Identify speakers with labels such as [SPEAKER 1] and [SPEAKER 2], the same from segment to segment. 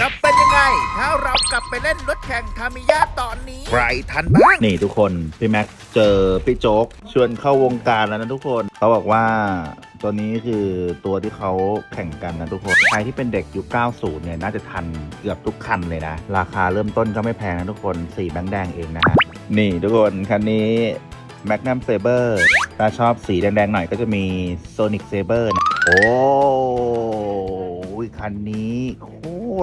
[SPEAKER 1] จะเป็นยังไง ถ้าเรากลับไปเล่นรถแข่งทามิยะตอนนี้ ใครทันบ้าง
[SPEAKER 2] นี่ทุกคน พี่แม็กเจอพี่โจ๊กชวนเข้าวงการแล้วนะทุกคนเขาบอกว่าตัวนี้คือตัวที่เขาแข่งกันนะทุกคน ใครที่เป็นเด็กยุค 90 เนี่ย น่าจะทันเกือบทุกคันเลยนะ ราคาเริ่มต้นก็ไม่แพงนะทุกคนสีแบงแดงเองนะฮะนี่ทุกคนคันนี้ Magnum Saber ถ้าชอบสีแดงๆหน่อยก็จะมี Sonic Saber นะโอ้ยคันนี้โค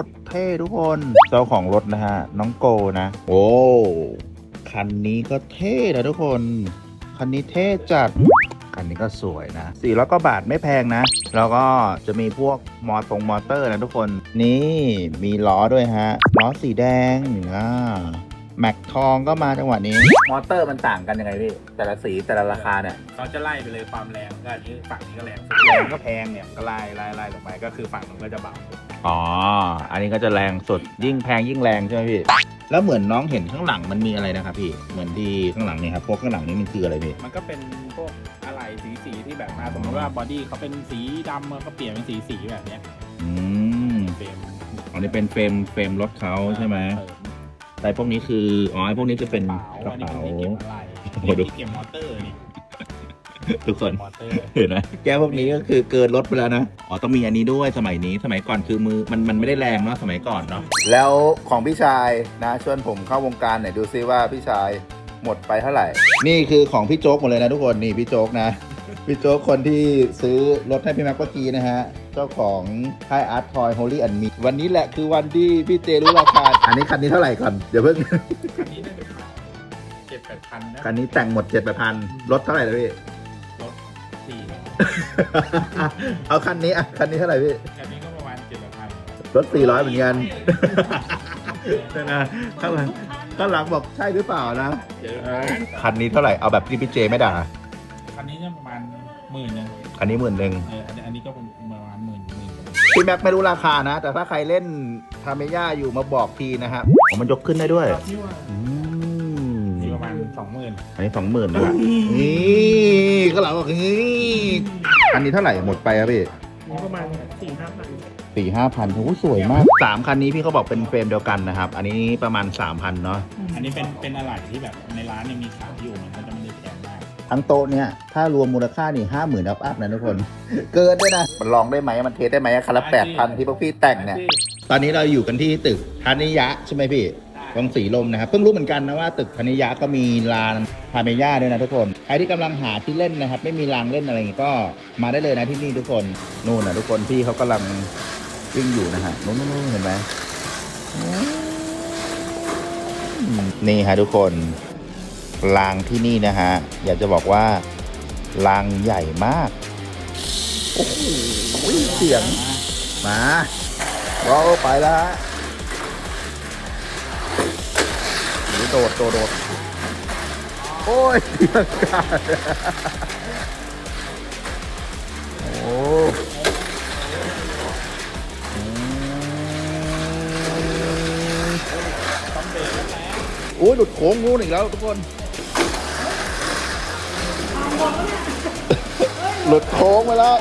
[SPEAKER 2] ตรเท่ทุกคน เจ้าของรถนะฮะ น้องโกนะ โอ้คันนี้ก็เท่นะทุกคน คันนี้เท่จัด คันนี้ก็สวยนะสี่ร้อยกว่าบาทไม่แพงนะ แล้วก็จะมีพวกมอตรงมอเตอร์นะทุกคน นี่มีล้อด้วยฮะ ล้อสีแดงอ่า แม็กทองก็มาจังหวะนี้ มอเตอร์มันต่างกันยังไงพี่ แต่ละสีแต่ละราคาเนี่ย
[SPEAKER 3] เขาจะไล่ไปเลยความแรงก็อันนี้ฝั่งนี้ก็แรงสุด
[SPEAKER 2] แรง
[SPEAKER 3] ก็แพงเนี่ยก็ไล่ไล่ไล่ลงไปก็คือฝั่งนู้นก็จะเบาสุด
[SPEAKER 2] อ๋อ อันนี้ก็จะแรงสุดยิ่งแพงยิ่งแรงใช่ไหมพี่ แล้วเหมือนน้องเห็นข้างหลังมันมีอะไรนะครับพี่ เหมือนที่ข้างหลังนี่ครับพวกข้างหลังนี่มันคืออะไรพี่
[SPEAKER 3] มันก็เป็นพวกอะไรสีสีๆที่แบบมาสมมติว่าบอดี้เขาเป็นสีดำมันก็เปลี่ยนเป็นสีสีๆแบบเนี้ย
[SPEAKER 2] อืม
[SPEAKER 3] เฟรม
[SPEAKER 2] อันนี้เป็นเฟรมเฟรมรถเขาใช่ไหม
[SPEAKER 3] เออ
[SPEAKER 2] แต่พวกนี้คือ อ๋อไอ้พวกนี้จะเป็น
[SPEAKER 3] กระ
[SPEAKER 2] กระ
[SPEAKER 3] เป๋า
[SPEAKER 2] เป๋า
[SPEAKER 3] อันนี้เป็นที่เก็บอะไร
[SPEAKER 2] โอ้โห
[SPEAKER 3] นี่
[SPEAKER 2] ดู
[SPEAKER 3] ที่เก็บมอเตอร์นี่
[SPEAKER 2] ทุกคน
[SPEAKER 3] มอเตอร์
[SPEAKER 2] เห็นไหมแก้วพวกนี้ก็คือเกินรถไปแล้วนะ อ๋อ ต้องมีอันนี้ด้วยสมัยนี้ สมัยก่อนคือมือมันมันไม่ได้แรงเนาะสมัยก่อนเนาะ
[SPEAKER 1] แล้วของพี่ชายนะชวนผมเข้าวงการหน่อยดูซิว่าพี่ชายหมดไปเท่าไหร่
[SPEAKER 2] นี่คือของพี่โจ๊กหมดเลยนะทุกคนนี่พี่โจ๊กนะ พี่โจ๊กคนที่ซื้อรถให้พี่แม็กเมื่อกี้นะฮะ เจ้าของค่ายอาร์ตทอยโฮลี่อันมีวันนี้แหละคือวันที่พี่เจรู้ราคา อันนี้คันนี้เท่าไหร่ก่อน เดี๋ยวเพิ่ง
[SPEAKER 3] คันนี้ได้เป็นเจ็ดแปดพันนะ
[SPEAKER 2] คันนี้แต่งหมดเจ็ดแปดพันรถเท่าไหร่เลยพี่
[SPEAKER 3] รถสี่
[SPEAKER 2] เอาคันนี้อะคันนี้เท่าไหร่พี่
[SPEAKER 3] คันนี้ก็ประมาณเจ็ดแปดพัน
[SPEAKER 2] รถ400เหมือนกันนะข้างหลังข้างหลังบอกใช่หรือเปล่านะ
[SPEAKER 3] เจ็ดแปดพัน
[SPEAKER 2] คันนี้เท่าไหร่เอาแบบที่พี่เจไม่ด่า
[SPEAKER 3] คันนี้เนี่ยประมาณหมื่นหนึง
[SPEAKER 2] อันนี้หมื่นหนึ่ง
[SPEAKER 3] เอออันนี้อันนี้ก็ประมาณหมื่นหมื่นกว่า
[SPEAKER 2] พี่แม็กไม่รู้ราคานะ แต่ถ้าใครเล่นทาเมย่าอยู่มาบอกทีนะครับอ๋อมันยกขึ้นได้ด้วย
[SPEAKER 3] ที่ว่า
[SPEAKER 2] อืม
[SPEAKER 3] นี่ประมาณสองหมื่น
[SPEAKER 2] อันนี้สองหมื่นนะครับนี่ข้างหลังบอกนี่อันนี้เท่าไหร่หมดไปครับพี่
[SPEAKER 3] นี่ประมาณสี่ห้าพัน
[SPEAKER 2] สี่ห้าพันโอ้โหสวยมากสามคันนี้พี่เขาบอกเป็นเฟรมเดียวกันนะครับ อันนี้ประมาณสามพันเนาะ
[SPEAKER 3] อันนี้เป็นเป็นอะไรที่แบบในร้านเนี่ยมีขายอยู่มันก็จะไม่ได้แพงมาก
[SPEAKER 2] ทั้งโต๊ะเนี่ยถ้ารวมมูลค่านี่ห้าหมื่นอัพอัพนะทุกคน เกินด้วยนะ มันลองได้ไหมมันเทสได้ไหมคันละแปดพันที่พวกพี่แต่งเนี่ยตอนนี้เราอยู่กันที่ตึกธนิยะใช่ไหมพี่วังสีลมนะครับเพิ่งรู้เหมือนกันนะว่าตึกธนิยะก็มีลานพาเมย่าด้วยนะทุกคนใครที่กำลังหาที่เล่นนะครับ ไม่มีรางเล่นอะไรอย่างงี้ก็มาได้เลยนะที่นี่ทุกคนนู่นนะทุกคนพี่เขากำลังวิ่งอยู่นะฮะนู่นนู่นเห็นไหมอืมนี่ฮะทุกคน รางที่นี่นะฮะ อยากจะบอกว่ารางใหญ่มาก โอ้โหเสียง มาเราไปแล้วฮะหนีโดดโดดโดดโอ้ยเสียงกาดโอ้โอ้ยหลุดโค้งงูอีกแล้วทุกคน หลุดโค้งไปแล้ว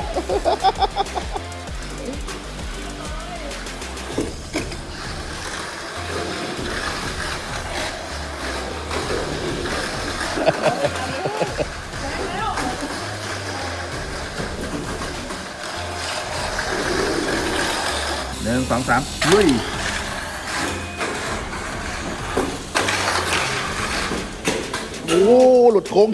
[SPEAKER 2] หนึ่งสองสามลุยโอ้ หลุดโค้ง